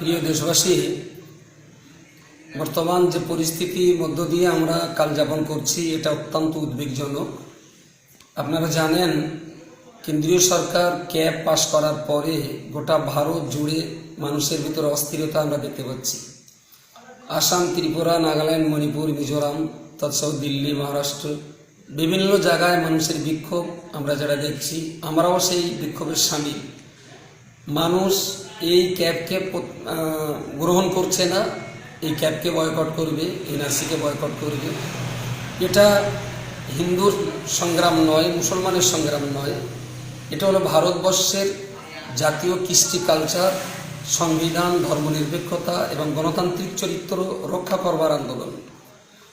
প্রিয় দেশবাসী, বর্তমান যে পরিস্থিতির মধ্য দিয়ে আমরা কাল যাপন করছি, এটা অত্যন্ত উদ্বেগজনক। আপনারা জানেন, কেন্দ্রীয় সরকার ক্যাব পাশ করার পরে গোটা ভারত জুড়ে মানুষের ভিতরে অস্থিরতা আমরা দেখতে পাচ্ছি। আসাম, ত্রিপুরা, নাগাল্যান্ড, মণিপুর, মিজোরাম, তৎসহ দিল্লি, মহারাষ্ট্র, বিভিন্ন জায়গায় মানুষের বিক্ষোভ আমরা যারা দেখছি, আমরাও সেই বিক্ষোভের সামিল। মানুষ এই ক্যাবকে গ্রহণ করছে না, এই ক্যাবকে বয়কট করবে, এনআরসিকে বয়কট করবে। এটা হিন্দুর সংগ্রাম নয়, মুসলমানের সংগ্রাম নয়। এটা হলো ভারতবর্ষের জাতীয় কৃষ্টি কালচার, সংবিধান, ধর্মনিরপেক্ষতা এবং গণতান্ত্রিক চরিত্র রক্ষা করবার আন্দোলন।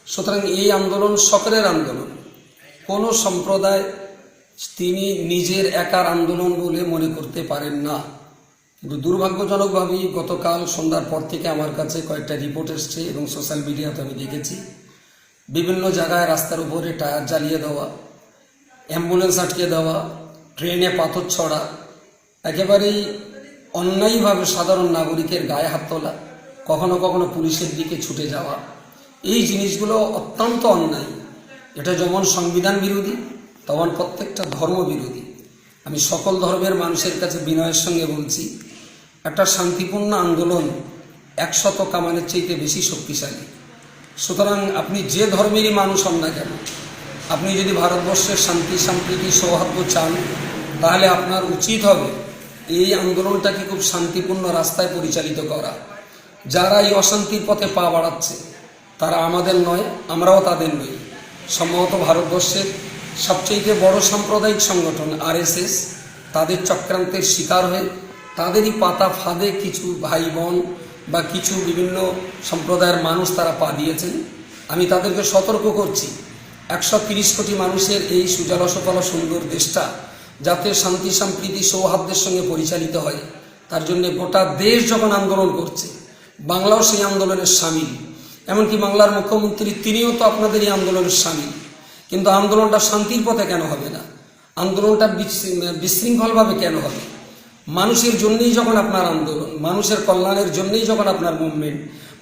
সুতরাং এই আন্দোলন সকলের আন্দোলন। কোনো সম্প্রদায় তিনি নিজের একার আন্দোলন বলে মনে করতে পারেন না। কিন্তু দুর্ভাগ্যজনকভাবেই গতকাল সন্ধ্যার পর থেকে আমার কাছে কয়েকটা রিপোর্ট এসছে এবং সোশ্যাল মিডিয়াতে আমি দেখেছি। বিভিন্ন জায়গায় রাস্তার উপরে টায়ার জ্বালিয়ে দেওয়া, অ্যাম্বুলেন্স আটকে দেওয়া, ট্রেনে পাথর ছড়া, একেবারেই অন্যায়ভাবে সাধারণ নাগরিকের গায়ে হাত তোলা, কখনো কখনো পুলিশের দিকে ছুটে যাওয়া, এই জিনিসগুলো অত্যন্ত অন্যায়। এটা যেমন সংবিধান বিরোধী, তেমন প্রত্যেকটা ধর্ম বিরোধী। আমি সকল ধর্মের মানুষের কাছে বিনয়ের সঙ্গে বলছি একটা শান্তিপূর্ণ আন্দোলন একশত কামানের চাইতে বেশি শক্তিশালী। সুতরাং আপনি যে ধর্মেরই মানুষ হন না কেন, আপনি যদি ভারতবর্ষের শান্তি, সম্প্রীতি, সৌহার্দ্য চান, তাহলে আপনার উচিত হবে এই আন্দোলনটাকে খুব শান্তিপূর্ণ রাস্তায় পরিচালিত করা। যারা এই অশান্তির পথে পা বাড়াচ্ছে, তারা আমাদের নয়, আমরাও তাদের নই। সম্ভবত ভারতবর্ষের সবচেয়ে বড় সাম্প্রদায়িক সংগঠন আরএসএস, তাদের চক্রান্তের শিকার হয়ে তাদেরই পাতা ফাঁদে কিছু ভাই বোন বা কিছু বিভিন্ন সম্প্রদায়ের মানুষ তারা পা দিয়েছেন। আমি তাদেরকে সতর্ক করছি, একশো তিরিশ কোটি মানুষের এই সুজলসতল সুন্দর দেশটা যাতে শান্তি, সম্প্রীতি, সৌহার্দ্যের সঙ্গে পরিচালিত হয়, তার জন্য গোটা দেশ যখন আন্দোলন করছে, বাংলাও সেই আন্দোলনের সামিল। এমনকি বাংলার মুখ্যমন্ত্রী তিনিও তো আপনাদের এই আন্দোলনের সামিল। কিন্তু আন্দোলনটা শান্তির পথে কেন হবে না? আন্দোলনটা বিশৃঙ্খলভাবে কেন হবে? মানুষের জন্যই যখন আপনার আন্দোলন, মানুষের কল্যাণের জন্যই যখন আপনার মুভমেন্ট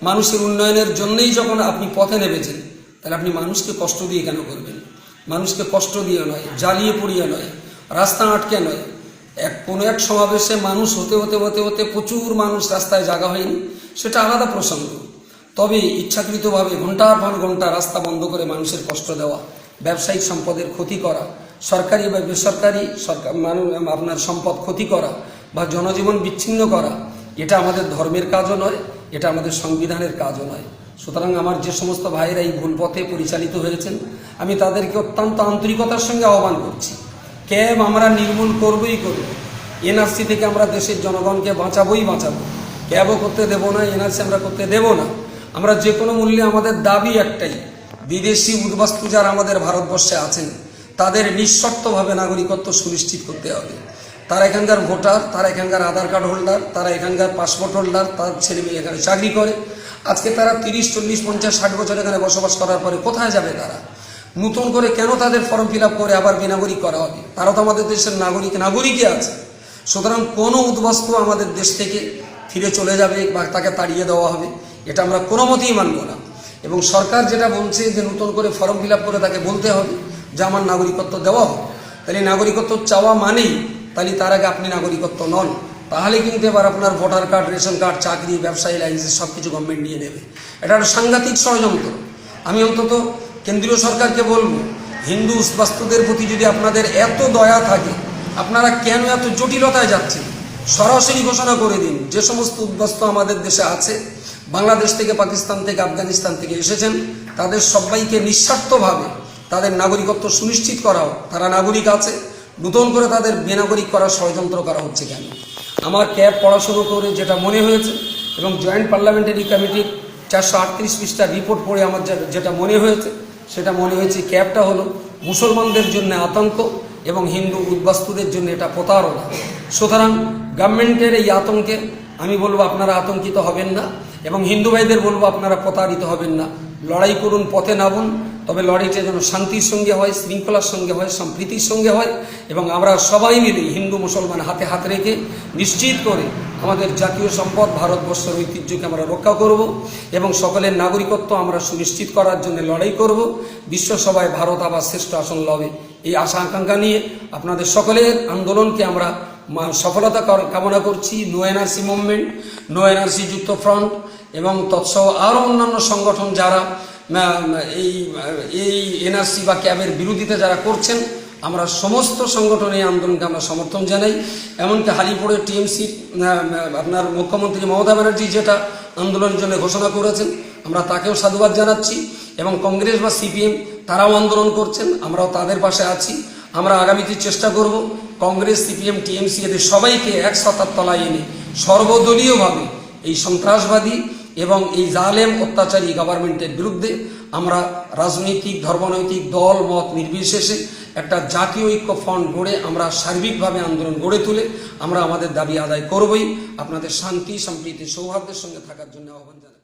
মানুষের উন্নয়নের জন্যই যখন আপনি পথে নেমেছেন, তাহলে আপনি মানুষকে কষ্ট দিয়ে কেন করবেন? মানুষকে কষ্ট দিয়ে নয়, জ্বালিয়ে পুড়িয়ে নয়, রাস্তা আটকে নয়। এক, কোনো এক সমাবেশে মানুষ হতে হতে হতে হতে প্রচুর মানুষ রাস্তায় জাগা হয়নি, সেটা আলাদা প্রসঙ্গ। তবে ইচ্ছাকৃতভাবে ঘণ্টার পর ঘণ্টা রাস্তা বন্ধ করে মানুষের কষ্ট দেওয়া, ব্যবসায়িক সম্পদের ক্ষতি করা, সরকারি বা বেসরকারি সরকার আপনার সম্পদ ক্ষতি করা বা জনজীবন বিচ্ছিন্ন করা, এটা আমাদের ধর্মের কাজও নয়, এটা আমাদের সংবিধানের কাজও নয়। সুতরাং আমার যে সমস্ত ভাইয়েরা এই ভুল পথে পরিচালিত হয়েছেন, আমি তাদেরকে অত্যন্ত আন্তরিকতার সঙ্গে আহ্বান করছি। ক্যাব আমরা নির্মূল করবই করব? এনআরসি থেকে আমরা দেশের জনগণকে বাঁচাবোই বাঁচাবো। ক্যাবও করতে দেব না, এনআরসি আমরা করতে দেব না। আমরা যে কোনো মূল্যে আমাদের দাবি একটাই, বিদেশি উদ্বাস্তু যারা আমাদের ভারতবর্ষে আছেন, তাদের নিঃশর্তভাবে নাগরিকত্ব সুনিশ্চিত করতে হবে। তারা এখানকার ভোটার, তারা এখানকার আধার কার্ড হোল্ডার তারা এখানকার পাসপোর্ট হোল্ডার তার ছেলে মেয়ে এখানে চাকরি করে। আজকে তারা তিরিশ, চল্লিশ, পঞ্চাশ, ষাট বছর এখানে বসবাস করার পরে কোথায় যাবে তারা? নতুন করে কেন তাদের ফর্ম ফিল করে আবার বেনাগরিক করা হবে? তারা তো আমাদের দেশের নাগরিক, নাগরিকই আছে। সুতরাং কোনো উদ্বাস্তু আমাদের দেশ থেকে ফিরে চলে যাবে বা তাকে তাড়িয়ে দেওয়া হবে, এটা আমরা কোনো মতেই মানব না। এবং সরকার যেটা বলছে যে নতুন করে ফর্ম ফিল করে তাকে বলতে হবে যে আমার নাগরিকত্ব দেওয়া হোক। তাহলে নাগরিকত্ব চাওয়া মানেই তাহলে তার আগে আপনি নাগরিকত্ব নন। তাহলে কিন্তু এবার আপনার ভোটার কার্ড, রেশন কার্ড, চাকরি, ব্যবসায়ী লাইসেন্স সব কিছু গভর্নমেন্ট নিয়ে নেবে। এটা একটা সাংঘাতিক ষড়যন্ত্র। আমি অন্তত কেন্দ্রীয় সরকারকে বলব, হিন্দু উদ্বাস্তুদের প্রতি যদি আপনাদের এত দয়া থাকে, আপনারা কেন এত জটিলতায় যাচ্ছেন? সরাসরি ঘোষণা করে দিন, যে সমস্ত উদ্বাস্তু আমাদের দেশে আছে, বাংলাদেশ থেকে, পাকিস্তান থেকে, আফগানিস্তান থেকে এসেছেন, তাদের সবাইকে নিঃস্বার্থভাবে তাদের নাগরিকত্ব সুনিশ্চিত করাও, তারা নাগরিক আছে নতুন করে তাদের বেনাগরিক করার ষড়যন্ত্র করা হচ্ছে কেন? আমার ক্যাব পড়াশুনো করে যেটা মনে হয়েছে এবং জয়েন্ট পার্লামেন্টারি কমিটির চারশো আটত্রিশ পৃষ্ঠার রিপোর্ট পড়ে আমার যেটা মনে হয়েছে, সেটা মনে হয়েছে ক্যাবটা হলো মুসলমানদের জন্য আতঙ্ক এবং হিন্দু উদ্বাস্তুদের জন্য এটা প্রতারণা। সুতরাং গভর্নমেন্টের এই আতঙ্কে আমি বলব আপনারা আতঙ্কিত হবেন না এবং হিন্দু ভাইদের বলব আপনারা প্রতারিত হবেন না। লড়াই করুন, পথে নামুন তবে লড়াইটা যেন শান্তির সঙ্গে হয়, শৃঙ্খলার সঙ্গে হয়, সম্প্রীতির সঙ্গে হয়, এবং আমরা সবাই মিলে হিন্দু মুসলমান হাতে হাত রেখে নিশ্চিত করে আমাদের জাতীয় সম্পদ, ভারতবর্ষের ঐতিহ্যকে আমরা রক্ষা করব এবং সকলের নাগরিকত্ব আমরা সুনিশ্চিত করার জন্য লড়াই করব। বিশ্বসভায় ভারত আবার শ্রেষ্ঠ আসন লবে এই আশা আকাঙ্ক্ষা নিয়ে আপনাদের সকলের আন্দোলনকে আমরা সফলতা কামনা করছি no NRC movement, no NRC যুক্ত ফ্রন্ট, এবং তৎসহ আরও অন্যান্য সংগঠন যারা এই এই এনআরসি বা ক্যাবের বিরোধিতা যারা করছেন, আমরা সমস্ত সংগঠন আন্দোলনকে আমরা সমর্থন জানাই। এমনকি হালিপুরের টিএমসি আপনার মুখ্যমন্ত্রী মমতা ব্যানার্জি যেটা আন্দোলনের জন্য ঘোষণা করেছেন, আমরা তাকেও সাধুবাদ জানাচ্ছি, এবং কংগ্রেস বা সিপিএম তারাও আন্দোলন করছেন, আমরাও তাদের পাশে আছি। আমরা আগামীতে চেষ্টা করব কংগ্রেস, সিপিএম, টিএমসি এদের সবাইকে এক তলায় এনে সর্বদলীয়ভাবে এই সন্ত্রাসবাদী এবং এই জালেম অত্যাচারী গভর্নমেন্টের বিরুদ্ধে আমরা রাজনৈতিক, ধর্মনৈতিক দল, মত নির্বিশেষে একটা জাতীয় ঐক্য ফ্রন্ট গড়ে আমরা সার্বিকভাবে আন্দোলন গড়ে তুলে আমরা আমাদের দাবি আদায় করবই। আপনাদের শান্তি, সম্প্রীতি, সৌহার্দ্যের সঙ্গে থাকার জন্য আহ্বান জানাচ্ছি